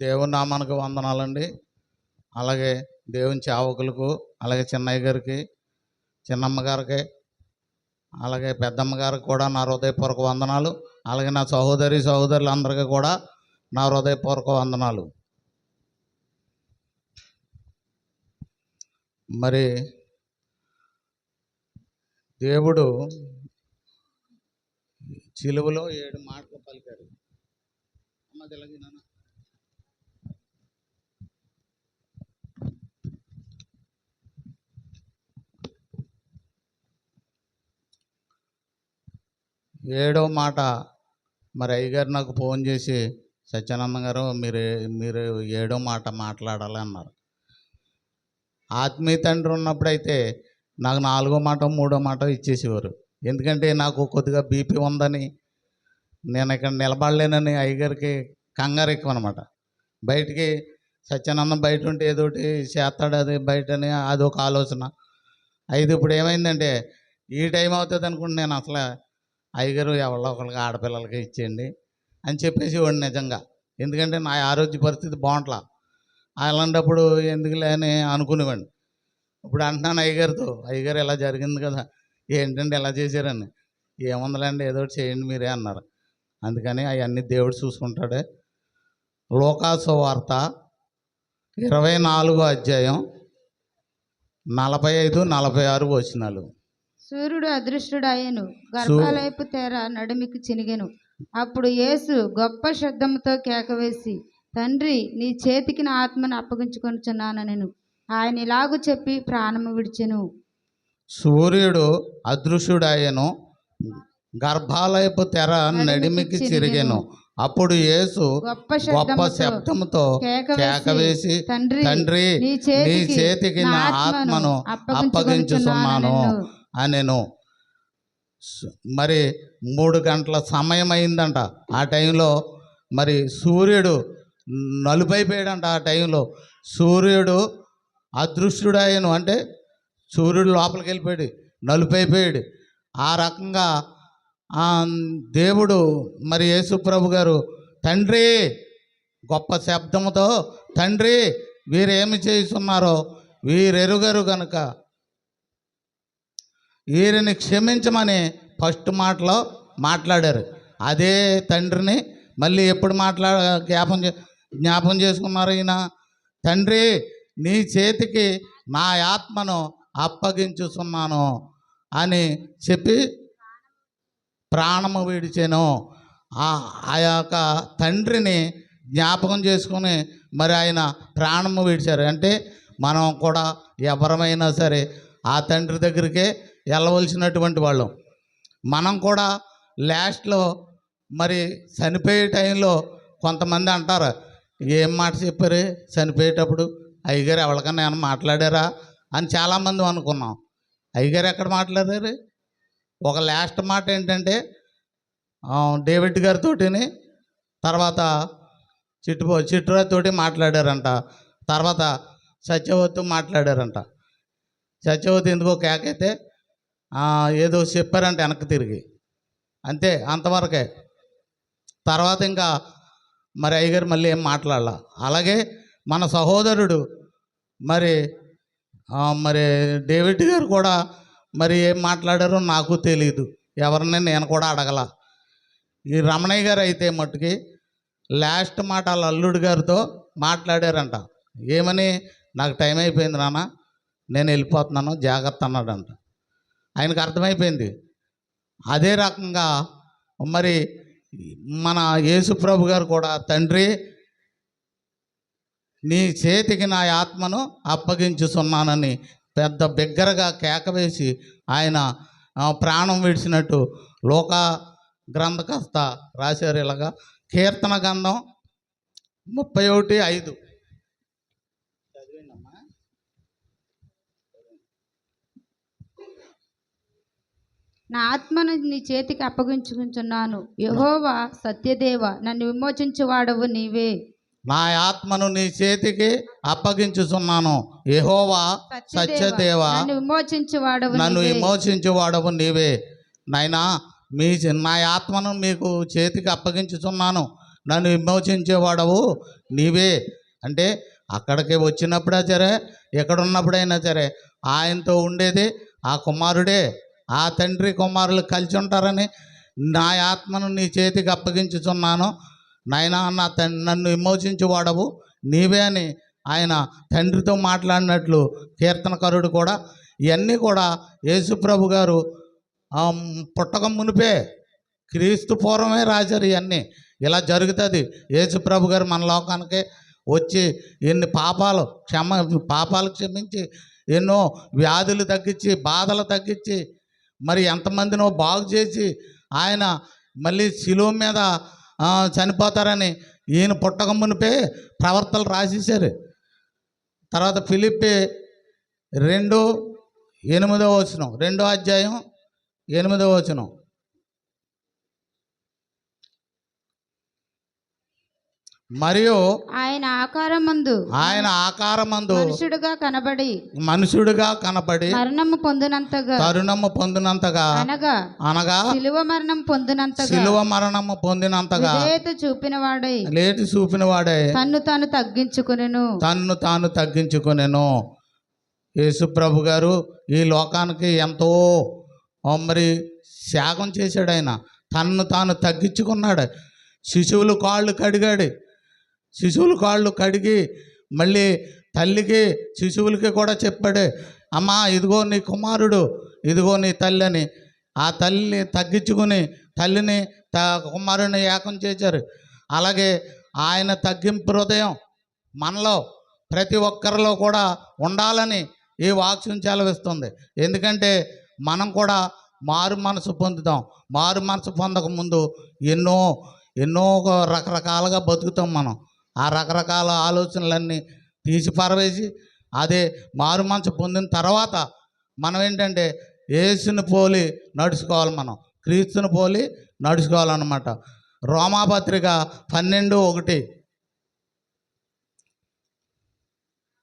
దేవుని నామానికి వందనాలండి. అలాగే దేవుని చావకులకు అలాగే చిన్నయ్య గారికి చిన్నమ్మ గారికి అలాగే పెద్దమ్మ గారికి కూడా నా హృదయపూర్వక వందనాలు. అలాగే నా సహోదరి సహోదరులందరికీ కూడా నా హృదయపూర్వక వందనాలు. మరి దేవుడు చిలువలో ఏడు మాటలు పలికాడు. అమ్మ తెలుగు ఏడో మాట. మరి అయ్యగారు నాకు ఫోన్ చేసి సత్యానంద గారు మీరు మీరు ఏడో మాట మాట్లాడాలి అన్నారు. ఆత్మీయ తండ్రి ఉన్నప్పుడైతే నాకు నాలుగో మాట మూడో మాట ఇచ్చేసేవారు. ఎందుకంటే నాకు కొద్దిగా బీపీ ఉందని నేను ఇక్కడ నిలబడలేనని అయ్యగారికి కంగారు ఎక్కువ అనమాట బయటికి సత్యానందం బయట ఉంటే ఏదోటి చేస్తాడు అది బయటని అదొక ఆలోచన. అయితే ఇప్పుడు ఏమైందంటే ఈ టైం అవుతుంది అనుకుంటే నేను అసలు. అయ్యగారు ఎవరో ఒకరికి ఆడపిల్లలకి ఇచ్చేయండి అని చెప్పేసి వాడు నిజంగా. ఎందుకంటే నా ఆరోగ్య పరిస్థితి బాగుంట్లా. అలాంటప్పుడు ఎందుకులే అని అనుకునేవాడిని. ఇప్పుడు అంటున్నాను అయ్యగారితో అయ్యగారు ఇలా జరిగింది కదా ఏంటంటే ఇలా చేశారని? ఏముందిలేండి ఏదో చేయండి మీరే అన్నారు. అందుకని అవన్నీ దేవుడు చూసుకుంటాడే. లోకాసు వార్త ఇరవై నాలుగో అధ్యాయం నలభై ఐదు నలభై ఆరు వచనాలు. సూర్యుడు అదృష్టుడు అయ్యను గర్భాలైపు తెర నడుమికి చినిగెను. అప్పుడు యేసు గొప్ప శబ్దముతో కేకవేసి తండ్రి నీ చేతికి నా ఆత్మను నేను ఆయన ఇలాగు చెప్పి ప్రాణము విడిచెను. సూర్యుడు అదృశ్యుడాయను గర్భాలయపు తెర నడిమికి చిరిగెను. అప్పుడు యేసు గొప్ప శబ్దముతో కేకవేసి తండ్రి నీ చేతికి నా ఆత్మను అప్పగించుచున్నాను. అనెను. మరి మూడు గంటల సమయం అయిందంట ఆ టైంలో మరి సూర్యుడు నలుపైపోయాడంట ఆ టైంలో. సూర్యుడు అదృశ్యుడాయను అంటే సూర్యుడు లోపలికి వెళ్ళిపోయాడు నలుపైపోయాడు. ఆ రకంగా దేవుడు మరి యేసుప్రభు గారు తండ్రి గొప్ప శబ్దముతో తండ్రి వీరేమి చేస్తున్నారో వీరెరుగరు గనుక వీరిని క్షమించమని ఫస్ట్ మాటలో మాట్లాడారు. అదే తండ్రిని మళ్ళీ ఎప్పుడు మాట్లాడ జ్ఞాపం చే జ్ఞాపం చేసుకున్నారు ఈయన? తండ్రి నీ చేతికి నా ఆత్మను అప్పగించుతున్నాను అని చెప్పి ప్రాణము విడిచాను. ఆ ఆ యొక్క తండ్రిని జ్ఞాపకం చేసుకుని మరి ఆయన ప్రాణము విడిచారు. అంటే మనం కూడా ఎవరమైనా సరే ఆ తండ్రి దగ్గరికే వెళ్ళవలసినటువంటి వాళ్ళం. మనం కూడా లాస్ట్లో మరి చనిపోయే టైంలో కొంతమంది అంటారు ఏం మాట చెప్పారు చనిపోయేటప్పుడు? అయ్యగారు ఎవరికన్నా ఏమైనా మాట్లాడారా? అని చాలామంది అనుకున్నాం. అయ్యగారు ఎక్కడ మాట్లాడారు? ఒక లాస్ట్ మాట ఏంటంటే డేవిడ్ గారితోటిని తర్వాత చిట్టుపో చిట్టురాతోటి మాట్లాడారంట. తర్వాత సత్యవతి మాట్లాడారంట. సత్యవతి ఎందుకో కేకైతే ఏదో చెప్పారంటే వెనక్కి తిరిగి. అంతే అంతవరకే. తర్వాత ఇంకా మరి అయ్యగారు మళ్ళీ ఏం మాట్లాడాల. అలాగే మన సహోదరుడు మరి మరి డేవిడ్ గారు కూడా మరి ఏం మాట్లాడారో నాకు తెలియదు ఎవరిని నేను కూడా అడగల. ఈ రమణయ్య గారు అయితే మట్టుకి లాస్ట్ మాట వాళ్ళ అల్లుడు గారితో మాట్లాడారంట. ఏమని నాకు టైం అయిపోయింది నాన్న నేను వెళ్ళిపోతున్నాను జాగ్రత్త అన్నాడంట. ఆయనకు అర్థమైపోయింది. అదే రకంగా మరి మన యేసుప్రభు గారు కూడా తండ్రి నీ చేతికి నా ఆత్మను అప్పగించుతున్నానని పెద్ద బిగ్గరగా కేకవేసి ఆయన ప్రాణం విడిచినట్టు లోక గ్రంథకస్త రాశారు ఇలాగా. కీర్తన గంధం ముప్పై ఒకటి ఐదు. నా ఆత్మను నీ చేతికి అప్పగించుకుంటున్నాను. యహోవా సత్యదేవ నన్ను విమోచించువాడవు నీవే. నా ఆత్మను నీ చేతికి అప్పగించుచున్నాను. యెహోవా సత్యదేవ నన్ను విమోచించువాడవు నన్ను. విమోచించేవాడవు నీవే. నాయనా మీ నా ఆత్మను మీకు చేతికి అప్పగించుచున్నాను. నన్ను విమోచించేవాడవు నీవే. అంటే అక్కడికి వచ్చినప్పుడా సరే ఎక్కడ ఉన్నప్పుడైనా సరే ఆయనతో ఉండేది ఆ కుమారుడే. ఆ తండ్రి కుమారులు కలిసి ఉంటారని నా ఆత్మను నీ చేతికి అప్పగించుచున్నాను. నాయనా నా తండ్రి నన్ను విమోచించేవాడవు నీవే అని ఆయన తండ్రితో మాట్లాడినట్లు కీర్తనకరుడు కూడా ఇవన్నీ కూడా యేసుప్రభు గారు పుట్టక మునిపే క్రీస్తు పూర్వమే రాశారు ఇవన్నీ. ఇలా జరుగుతుంది. యేసుప్రభు గారు మన లోకానికి వచ్చి ఎన్ని పాపాలు క్షమ పాపాలు క్షమించి ఎన్నో వ్యాధులు తగ్గించి బాధలు తగ్గించి మరి ఎంతమందినో బాగు చేసి ఆయన మళ్ళీ శిలువ మీద చనిపోతారని ఈయన పుట్టక మునిపే రాసేశారు. తర్వాత ఫిలిప్పి రెండు ఎనిమిదో వచనం రెండో అధ్యాయం ఎనిమిదో వచనం. మరియు ఆయన ఆకారమందు ఆయన ఆకారమందు మనుషుడుగా కనబడి మనుషుడుగా కనపడి మరణము పొందినంతగా తరుణము పొందినంతగా అనగా అనగా శిలువ మరణం పొందినంతగా శిలువ మరణము పొందినంతగా విధేయత చూపిన వాడై లేటి చూపిన వాడే తన్ను తాను తగ్గించుకునెను. తన్ను తాను తగ్గించుకొనెను. యేసుప్రభు గారు ఈ లోకానికి ఎంతో మరి త్యాగం చేశాడు ఆయన. తన్ను తాను తగ్గించుకున్నాడు. శిశువులు కాళ్ళు కడిగాడు. శిశువులు కాళ్ళు కడిగి మళ్ళీ తల్లికి శిశువులకి కూడా చెప్పాడు అమ్మా ఇదిగో నీ కుమారుడు ఇదిగో నీ తల్లి అని ఆ తల్లిని తగ్గించుకుని తల్లిని త కుమారుని ఏకం చేశారు. అలాగే ఆయన తగ్గింపు హృదయం మనలో ప్రతి ఒక్కరిలో కూడా ఉండాలని ఈ వాక్యం చెలవిస్తుంది. ఎందుకంటే మనం కూడా మారు మనసు పొందుతాం. మారు మనసు పొందక ముందు ఎన్నో ఎన్నో రకరకాలుగా బతుకుతాం మనం. ఆ రకరకాల ఆలోచనలన్నీ తీసి పారవేసి అదే మారుమంచ పొందిన తర్వాత మనం ఏంటంటే ఏసుని పోలి నడుచుకోవాలి మనం క్రీస్తుని పోలి నడుచుకోవాలన్నమాట. రోమాపత్రిక పన్నెండు ఒకటి.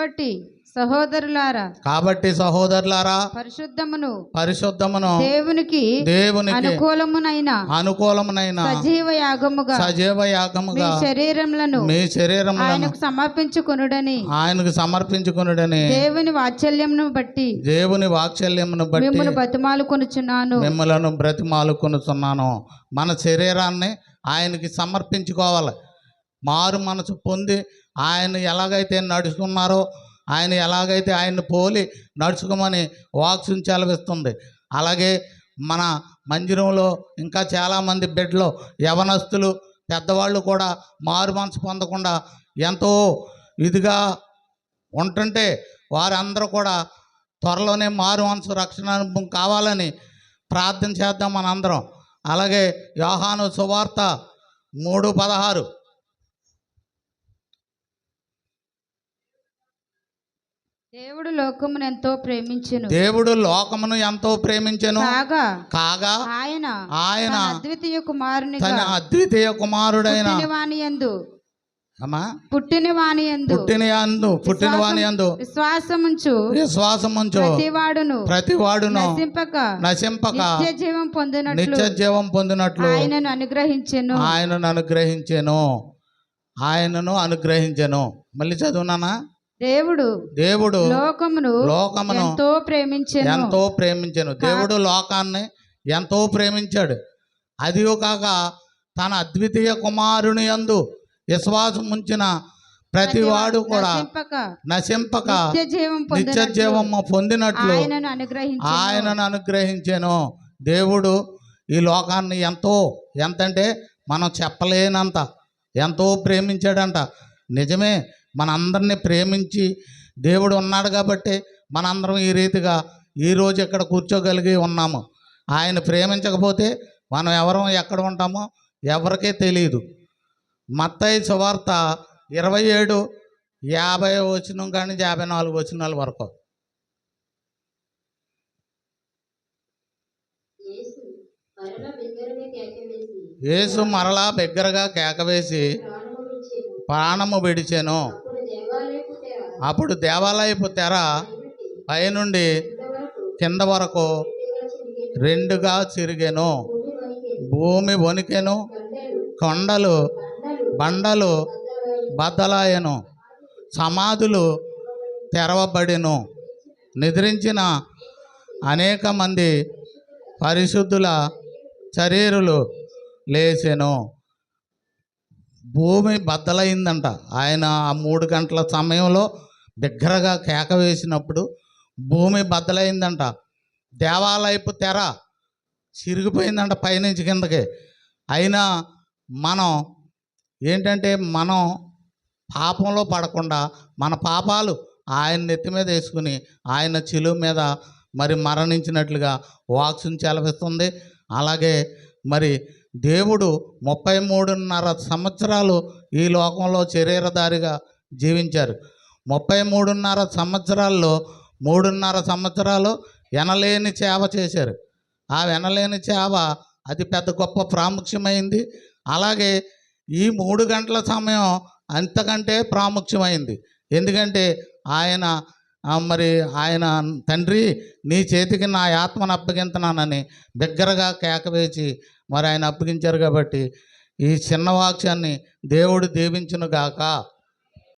కాబట్టి సహోదరులారా కాబట్టి సహోదరులారా పరిశుద్ధమును పరిశుద్ధమును దేవునికి దేవునికి అనుకూలమునైన అనుకూలమైన సజీవ యాగముగా సజీవ మీ యాగముగా శరీరములను మీ శరీరములను ఆయనకు సమర్పించుకొనుడని ఆయనకు సమర్పించుకునుడని దేవుని వాత్సల్యమును బట్టి దేవుని వాత్సల్యమును బట్టి మిమ్మల్ని బతిమాలు కొనుచున్నాను మిమ్మలను బ్రతిమాలుకొనుచున్నాను. మన శరీరాన్ని ఆయనకి సమర్పించుకోవాలి. మారు మనసు పొంది ఆయన ఎలాగైతే నడుచుకున్నారో ఆయన ఎలాగైతే ఆయన్ని పోలి నడుచుకోమని వాక్సుని చెలవిస్తుంది అలాగే మన మందిరంలో ఇంకా చాలామంది బెడ్లో యవనస్తులు పెద్దవాళ్ళు కూడా మారు మనసు పొందకుండా ఎంతో ఇదిగా ఉంటుంటే వారందరూ కూడా త్వరలోనే మారు మనసు రక్షణ అనుభవం కావాలని ప్రార్థన చేద్దాం మనందరం. అలాగే యోహాను సువార్త మూడు పదహారు. దేవుడు లోకమును ఎంతో ప్రేమించెను. దేవుడు లోకమును ఎంతో ప్రేమించెను. కాగా? కాగా? ఆయన. ఆయన. అద్వితీయ కుమారునిగా. తన అద్వితీయ కుమారుడైన. పుట్టిన వాని యందు. అమ్మా? పుట్టిన యందు. పుట్టిన పుట్టిన వాని అందు విశ్వాసముంచు. విశ్వాసముంచు. ప్రతివాడును. ప్రతి వాడును నశింపక. నశింపక. నిత్య జీవం పొందినట్లు. నిత్య జీవం పొందినట్లు. ఆయనను అనుగ్రహించెను. ఆయనను అనుగ్రహించెను. ఆయనను అనుగ్రహించెను. మళ్ళీ చదువునానా దేవుడు దేవుడు లోకమును లోకమును ఎంతో ప్రేమించెను. ఎంతో ప్రేమించాను. దేవుడు లోకాన్ని ఎంతో ప్రేమించాడు. అదియో కాక తన అద్వితీయ కుమారుని యందు విశ్వాసం ఉంచిన ప్రతి వాడు కూడా నశింపక నిత్య జీవము పొందినట్లు ఆయనను అనుగ్రహించెను. ఆయనను అనుగ్రహించాను. దేవుడు ఈ లోకాన్ని ఎంతో ఎంతంటే మనం చెప్పలేనంత ఎంతో ప్రేమించాడంట. నిజమే మనందరినీ ప్రేమించి దేవుడు ఉన్నాడు కాబట్టి మనందరం ఈ రీతిగా ఈరోజు ఇక్కడ కూర్చోగలిగి ఉన్నాము. ఆయన ప్రేమించకపోతే మనం ఎవరం ఎక్కడ ఉంటామో ఎవరికీ తెలియదు మత్తయి సువార్త ఇరవై ఏడు యాభై వచనం కానీ యాభై నాలుగు వచనాల వరకు. యేసు మరలా బిగ్గరగా కేకవేసి ప్రాణము విడిచెను. అప్పుడు దేవాలయపు తెర పైనుండి కింద వరకు రెండుగా చిరిగెను. భూమి వణికెను. కొండలు బండలు బద్దలాయను. సమాధులు తెరవబడిను. నిద్రించిన అనేక మంది పరిశుద్ధుల శరీరులు లేచెను. భూమి బద్దలైందంట. ఆయన ఆ మూడు గంటల సమయంలో బిగ్గరగా కేక వేసినప్పుడు భూమి బద్దలైందంట. దేవాలయపు తెర చిరిగిపోయిందంట పైనుంచి కిందకి. అయినా మనం ఏంటంటే మనం పాపంలో పడకుండా మన పాపాలు ఆయన నెత్తి మీద వేసుకుని ఆయన చెలువు మీద మరి మరణించినట్లుగా వాక్సుని చెలవిస్తుంది అలాగే మరి దేవుడు ముప్పై మూడున్నర సంవత్సరాలు ఈ లోకంలో శరీరధారిగా జీవించారు. ముప్పై మూడున్నర సంవత్సరాల్లో మూడున్నర సంవత్సరాలు ఎనలేని సేవ చేశారు. ఆ వెనలేని సేవ అది పెద్ద గొప్ప ప్రాముఖ్యమైంది. అలాగే ఈ మూడు గంటల సమయం అంతకంటే ప్రాముఖ్యమైంది. ఎందుకంటే ఆయన మరి ఆయన తండ్రి నీ చేతికి నా ఆత్మను అప్పగింతున్నానని బిగ్గరగా కేకవేచి మరి ఆయన అప్పగించారు కాబట్టి ఈ చిన్న వాక్యాన్ని దేవుడు దీవించునుగాక.